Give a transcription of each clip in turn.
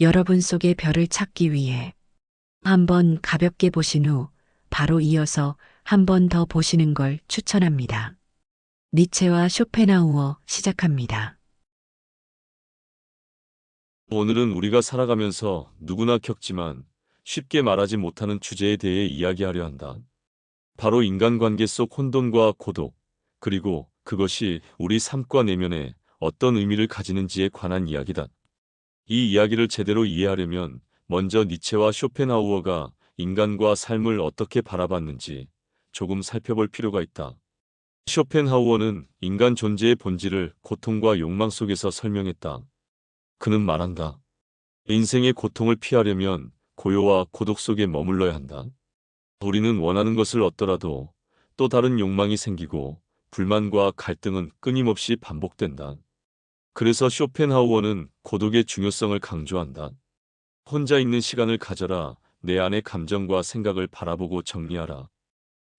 여러분 속의 별을 찾기 위해 한번 가볍게 보신 후 바로 이어서 한 번 더 보시는 걸 추천합니다. 니체와 쇼펜하우어 시작합니다. 오늘은 우리가 살아가면서 누구나 겪지만 쉽게 말하지 못하는 주제에 대해 이야기하려 한다. 바로 인간관계 속 혼돈과 고독, 그리고 그것이 우리 삶과 내면에 어떤 의미를 가지는지에 관한 이야기다. 이 이야기를 제대로 이해하려면 먼저 니체와 쇼펜하우어가 인간과 삶을 어떻게 바라봤는지 조금 살펴볼 필요가 있다. 쇼펜하우어는 인간 존재의 본질을 고통과 욕망 속에서 설명했다. 그는 말한다. 인생의 고통을 피하려면 고요와 고독 속에 머물러야 한다. 우리는 원하는 것을 얻더라도 또 다른 욕망이 생기고 불만과 갈등은 끊임없이 반복된다. 그래서 쇼펜하우어는 고독의 중요성을 강조한다. 혼자 있는 시간을 가져라. 내 안의 감정과 생각을 바라보고 정리하라.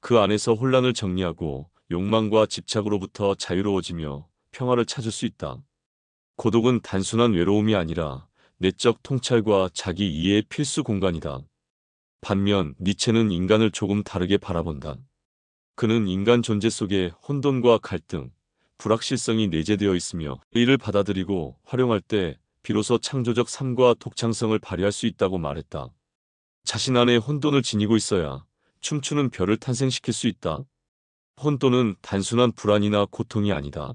그 안에서 혼란을 정리하고 욕망과 집착으로부터 자유로워지며 평화를 찾을 수 있다. 고독은 단순한 외로움이 아니라 내적 통찰과 자기 이해의 필수 공간이다. 반면 니체는 인간을 조금 다르게 바라본다. 그는 인간 존재 속에 혼돈과 갈등, 불확실성이 내재되어 있으며 이를 받아들이고 활용할 때 비로소 창조적 삶과 독창성을 발휘할 수 있다고 말했다. 자신 안에 혼돈을 지니고 있어야 춤추는 별을 탄생시킬 수 있다. 혼돈은 단순한 불안이나 고통이 아니다.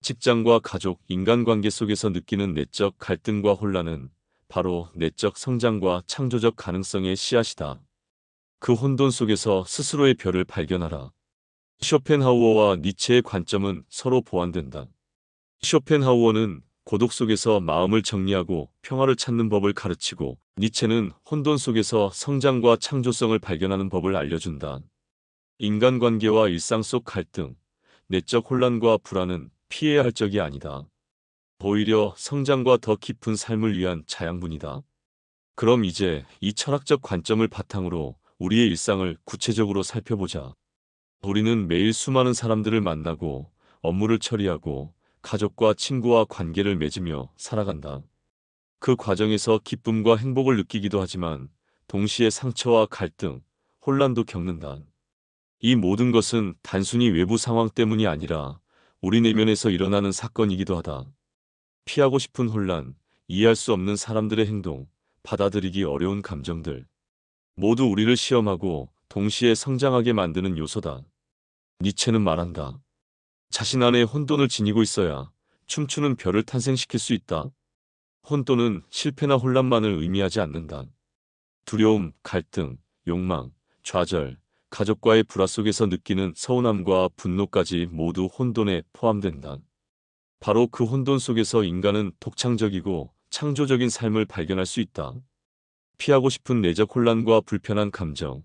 직장과 가족, 인간관계 속에서 느끼는 내적 갈등과 혼란은 바로 내적 성장과 창조적 가능성의 씨앗이다. 그 혼돈 속에서 스스로의 별을 발견하라. 쇼펜하우어와 니체의 관점은 서로 보완된다. 쇼펜하우어는 고독 속에서 마음을 정리하고 평화를 찾는 법을 가르치고 니체는 혼돈 속에서 성장과 창조성을 발견하는 법을 알려준다. 인간관계와 일상 속 갈등, 내적 혼란과 불안은 피해야 할 적이 아니다. 오히려 성장과 더 깊은 삶을 위한 자양분이다. 그럼 이제 이 철학적 관점을 바탕으로 우리의 일상을 구체적으로 살펴보자. 우리는 매일 수많은 사람들을 만나고 업무를 처리하고 가족과 친구와 관계를 맺으며 살아간다. 그 과정에서 기쁨과 행복을 느끼기도 하지만 동시에 상처와 갈등, 혼란도 겪는다. 이 모든 것은 단순히 외부 상황 때문이 아니라 우리 내면에서 일어나는 사건이기도 하다. 피하고 싶은 혼란, 이해할 수 없는 사람들의 행동, 받아들이기 어려운 감정들. 모두 우리를 시험하고 동시에 성장하게 만드는 요소다. 니체는 말한다. 자신 안에 혼돈을 지니고 있어야 춤추는 별을 탄생시킬 수 있다. 혼돈은 실패나 혼란만을 의미하지 않는다. 두려움, 갈등, 욕망, 좌절, 가족과의 불화 속에서 느끼는 서운함과 분노까지 모두 혼돈에 포함된다. 바로 그 혼돈 속에서 인간은 독창적이고 창조적인 삶을 발견할 수 있다. 피하고 싶은 내적 혼란과 불편한 감정,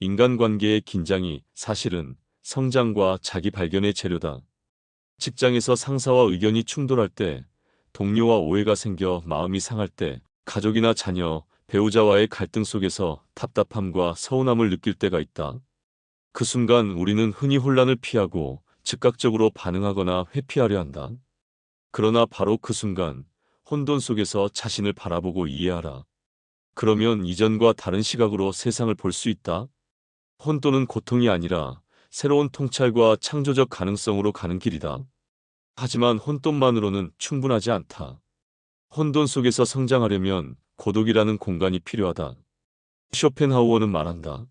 인간관계의 긴장이 사실은 성장과 자기 발견의 재료다. 직장에서 상사와 의견이 충돌할 때, 동료와 오해가 생겨 마음이 상할 때, 가족이나 자녀, 배우자와의 갈등 속에서 답답함과 서운함을 느낄 때가 있다. 그 순간 우리는 흔히 혼란을 피하고 즉각적으로 반응하거나 회피하려 한다. 그러나 바로 그 순간 혼돈 속에서 자신을 바라보고 이해하라. 그러면 이전과 다른 시각으로 세상을 볼 수 있다. 혼돈은 고통이 아니라 새로운 통찰과 창조적 가능성으로 가는 길이다. 하지만 혼돈만으로는 충분하지 않다. 혼돈 속에서 성장하려면 고독이라는 공간이 필요하다. 쇼펜하우어는 말한다.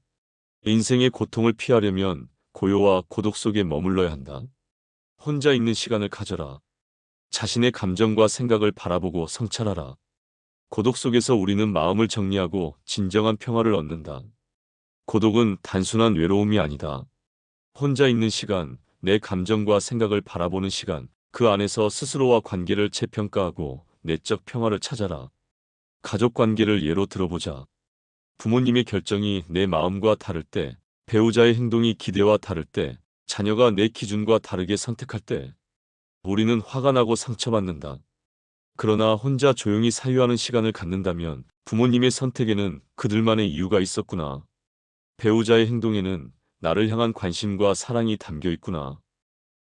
인생의 고통을 피하려면 고요와 고독 속에 머물러야 한다. 혼자 있는 시간을 가져라. 자신의 감정과 생각을 바라보고 성찰하라. 고독 속에서 우리는 마음을 정리하고 진정한 평화를 얻는다. 고독은 단순한 외로움이 아니다. 혼자 있는 시간, 내 감정과 생각을 바라보는 시간, 그 안에서 스스로와 관계를 재평가하고 내적 평화를 찾아라. 가족 관계를 예로 들어보자. 부모님의 결정이 내 마음과 다를 때, 배우자의 행동이 기대와 다를 때, 자녀가 내 기준과 다르게 선택할 때, 우리는 화가 나고 상처받는다. 그러나 혼자 조용히 사유하는 시간을 갖는다면 부모님의 선택에는 그들만의 이유가 있었구나. 배우자의 행동에는 나를 향한 관심과 사랑이 담겨 있구나.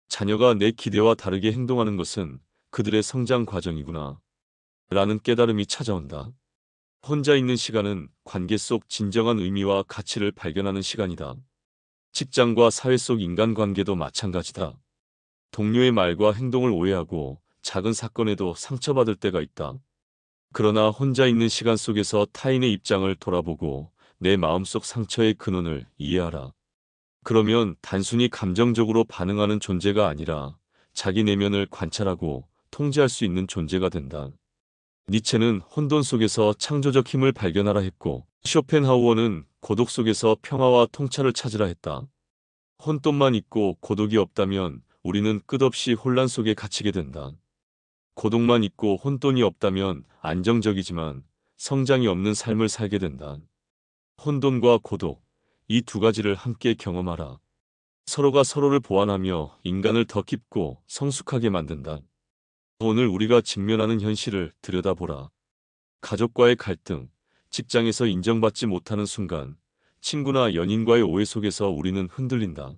자녀가 내 기대와 다르게 행동하는 것은 그들의 성장 과정이구나. 라는 깨달음이 찾아온다. 혼자 있는 시간은 관계 속 진정한 의미와 가치를 발견하는 시간이다. 직장과 사회 속 인간관계도 마찬가지다. 동료의 말과 행동을 오해하고 작은 사건에도 상처받을 때가 있다. 그러나 혼자 있는 시간 속에서 타인의 입장을 돌아보고 내 마음속 상처의 근원을 이해하라. 그러면 단순히 감정적으로 반응하는 존재가 아니라 자기 내면을 관찰하고 통제할 수 있는 존재가 된다. 니체는 혼돈 속에서 창조적 힘을 발견하라 했고 쇼펜하우어는 고독 속에서 평화와 통찰을 찾으라 했다. 혼돈만 있고 고독이 없다면 우리는 끝없이 혼란 속에 갇히게 된다. 고독만 있고 혼돈이 없다면 안정적이지만 성장이 없는 삶을 살게 된다. 혼돈과 고독, 이 두 가지를 함께 경험하라. 서로가 서로를 보완하며 인간을 더 깊고 성숙하게 만든다. 오늘 우리가 직면하는 현실을 들여다보라. 가족과의 갈등, 직장에서 인정받지 못하는 순간, 친구나 연인과의 오해 속에서 우리는 흔들린다.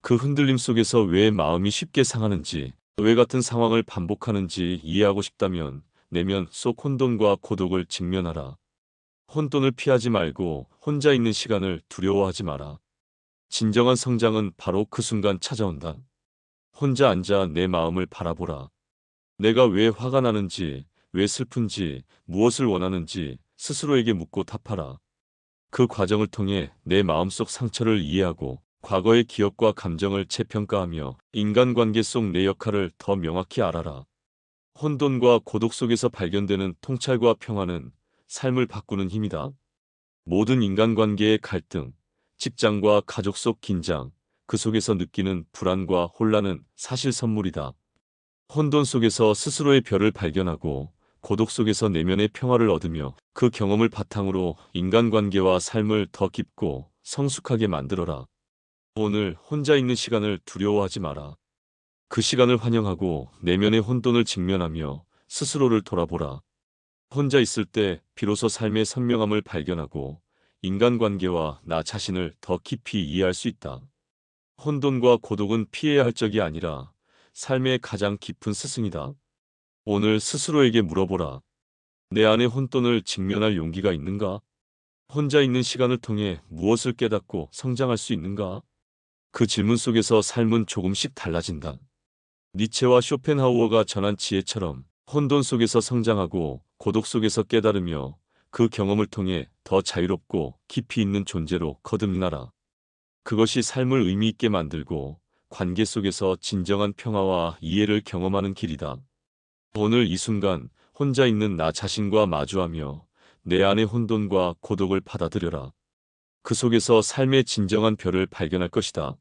그 흔들림 속에서 왜 마음이 쉽게 상하는지, 왜 같은 상황을 반복하는지 이해하고 싶다면 내면 속 혼돈과 고독을 직면하라. 혼돈을 피하지 말고 혼자 있는 시간을 두려워하지 마라. 진정한 성장은 바로 그 순간 찾아온다. 혼자 앉아 내 마음을 바라보라. 내가 왜 화가 나는지, 왜 슬픈지, 무엇을 원하는지 스스로에게 묻고 답하라. 그 과정을 통해 내 마음속 상처를 이해하고 과거의 기억과 감정을 재평가하며 인간관계 속 내 역할을 더 명확히 알아라. 혼돈과 고독 속에서 발견되는 통찰과 평화는 삶을 바꾸는 힘이다. 모든 인간관계의 갈등, 직장과 가족 속 긴장, 그 속에서 느끼는 불안과 혼란은 사실 선물이다. 혼돈 속에서 스스로의 별을 발견하고 고독 속에서 내면의 평화를 얻으며 그 경험을 바탕으로 인간관계와 삶을 더 깊고 성숙하게 만들어라. 오늘 혼자 있는 시간을 두려워하지 마라. 그 시간을 환영하고 내면의 혼돈을 직면하며 스스로를 돌아보라. 혼자 있을 때 비로소 삶의 선명함을 발견하고 인간관계와 나 자신을 더 깊이 이해할 수 있다. 혼돈과 고독은 피해야 할 적이 아니라 삶의 가장 깊은 스승이다. 오늘 스스로에게 물어보라. 내 안의 혼돈을 직면할 용기가 있는가? 혼자 있는 시간을 통해 무엇을 깨닫고 성장할 수 있는가? 그 질문 속에서 삶은 조금씩 달라진다. 니체와 쇼펜하우어가 전한 지혜처럼 혼돈 속에서 성장하고 고독 속에서 깨달으며 그 경험을 통해 더 자유롭고 깊이 있는 존재로 거듭나라. 그것이 삶을 의미 있게 만들고 관계 속에서 진정한 평화와 이해를 경험하는 길이다. 오늘 이 순간 혼자 있는 나 자신과 마주하며 내 안의 혼돈과 고독을 받아들여라. 그 속에서 삶의 진정한 별을 발견할 것이다.